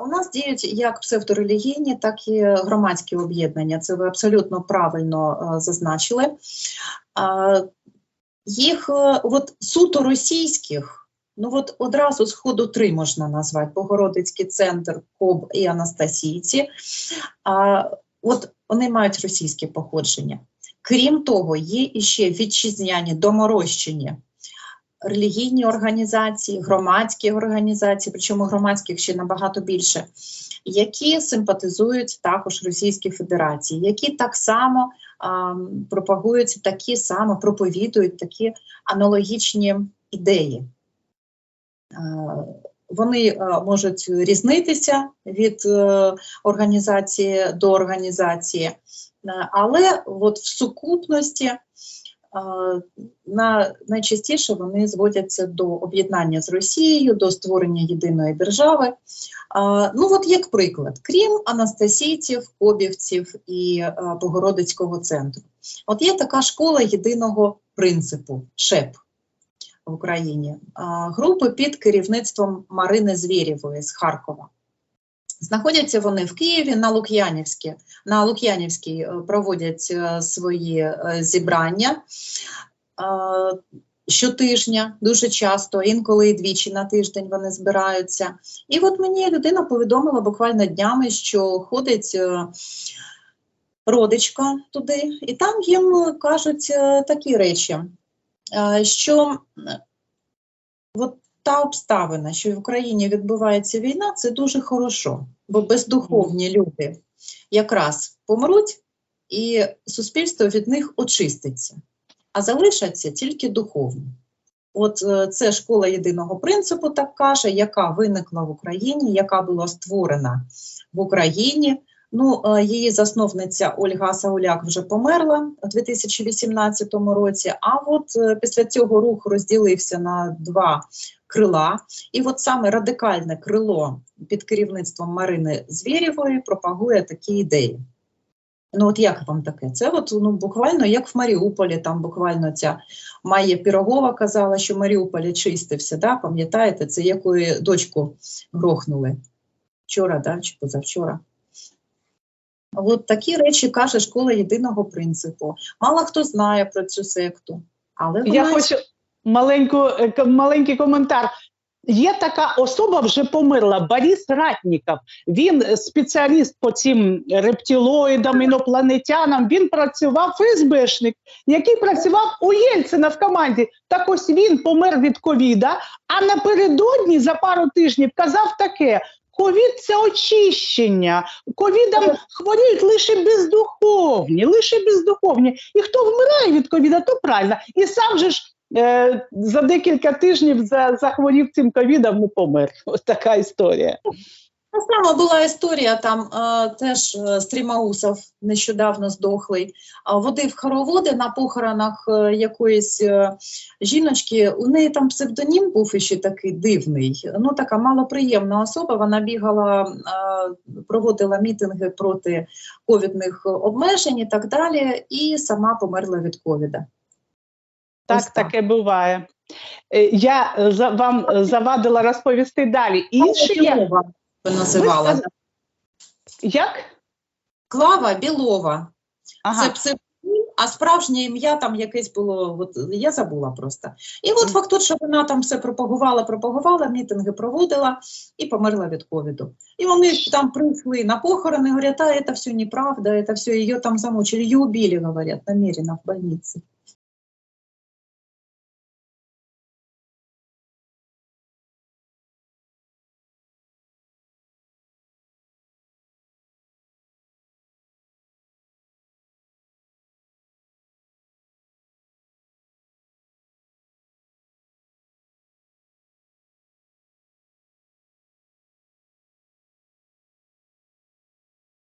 У нас діють як псевдорелігійні, так і громадські об'єднання. Це ви абсолютно правильно е, зазначили. Їх е, от суто російських, ну от одразу з ходу три можна назвати: Богородицький центр, КОБ і Анастасійці. А, от вони мають російське походження. Крім того, є іще вітчизняні доморощені релігійні організації, громадські організації, причому громадських ще набагато більше, які симпатизують також Російській Федерації, які так само а, пропагують такі само, проповідують такі аналогічні ідеї. Вони а, можуть різнитися від е, організації до організації, е, але от в сукупності на, найчастіше вони зводяться до об'єднання з Росією, до створення єдиної держави. Ну, от як приклад, крім Анастасійців, Кобівців і а, Богородицького центру. От є така школа єдиного принципу ШЕП в Україні. Групи під керівництвом Марини Звєрєвої з Харкова. Знаходяться вони в Києві на Лук'янівській. На Лук'янівській е, проводять е, свої е, зібрання щотижня, дуже часто, інколи і двічі на тиждень вони збираються. І от мені людина повідомила буквально днями, що ходить родичка туди, і там їм кажуть такі речі, що от та обставина, що в Україні відбувається війна, це дуже хорошо, бо бездуховні люди якраз помруть, і суспільство від них очиститься, а залишаться тільки духовні. От е, це школа єдиного принципу, так каже, яка виникла в Україні, яка була створена в Україні. Ну, е, її засновниця Ольга Сауляк вже померла у 2018 році. А от е, після цього рух розділився на два крила. І от саме радикальне крило під керівництвом Марини Звєрєвої пропагує такі ідеї. Ну, от як вам таке? Це от, ну, буквально як в Маріуполі, там буквально ця Майя Пірогова казала, що Маріуполь очистився, да? пам'ятаєте, це якої дочку грохнули вчора, да? чи позавчора. От такі речі каже школа єдиного принципу. Мало хто знає про цю секту, але вона Я хочу маленьку, е, маленький коментар. Є така особа, вже померла, Борис Ратніков. Він е, спеціаліст по цим рептилоїдам, інопланетянам. Він працював ФСБшник, який працював у Єльцина в команді. Так ось він помер від ковіда. А напередодні за пару тижнів казав таке: ковід це очищення. Ковідом хворіють лише бездуховні, лише бездуховні. І хто вмирає від ковіда, то правильно. І сам же ж е, за декілька тижнів за, захворів цим ковідом і помер. Ось така історія. Та сама була історія, там е, теж е, Стрімаусов нещодавно здохлий, а водив хороводи на похоронах е, якоїсь жіночки. У неї там псевдонім був іще такий дивний. Ну, така малоприємна особа. Вона бігала, е, проводила мітинги проти ковідних обмежень і так далі, і сама померла від ковіда. Так, Ось так. таке буває. Я вам завадила розповісти далі. Інше є. Називала. Як? Клава Білова. Ага. Це псевдонім, а справжнє ім'я там якесь було, от, я забула просто. І от факт тут, що вона там все пропагувала, пропагувала, мітинги проводила і померла від ковіду. І вони там прийшли на похорони, говорять, а це все неправда, це все, її там замучили, її убили, говорять, намеренно в больниці.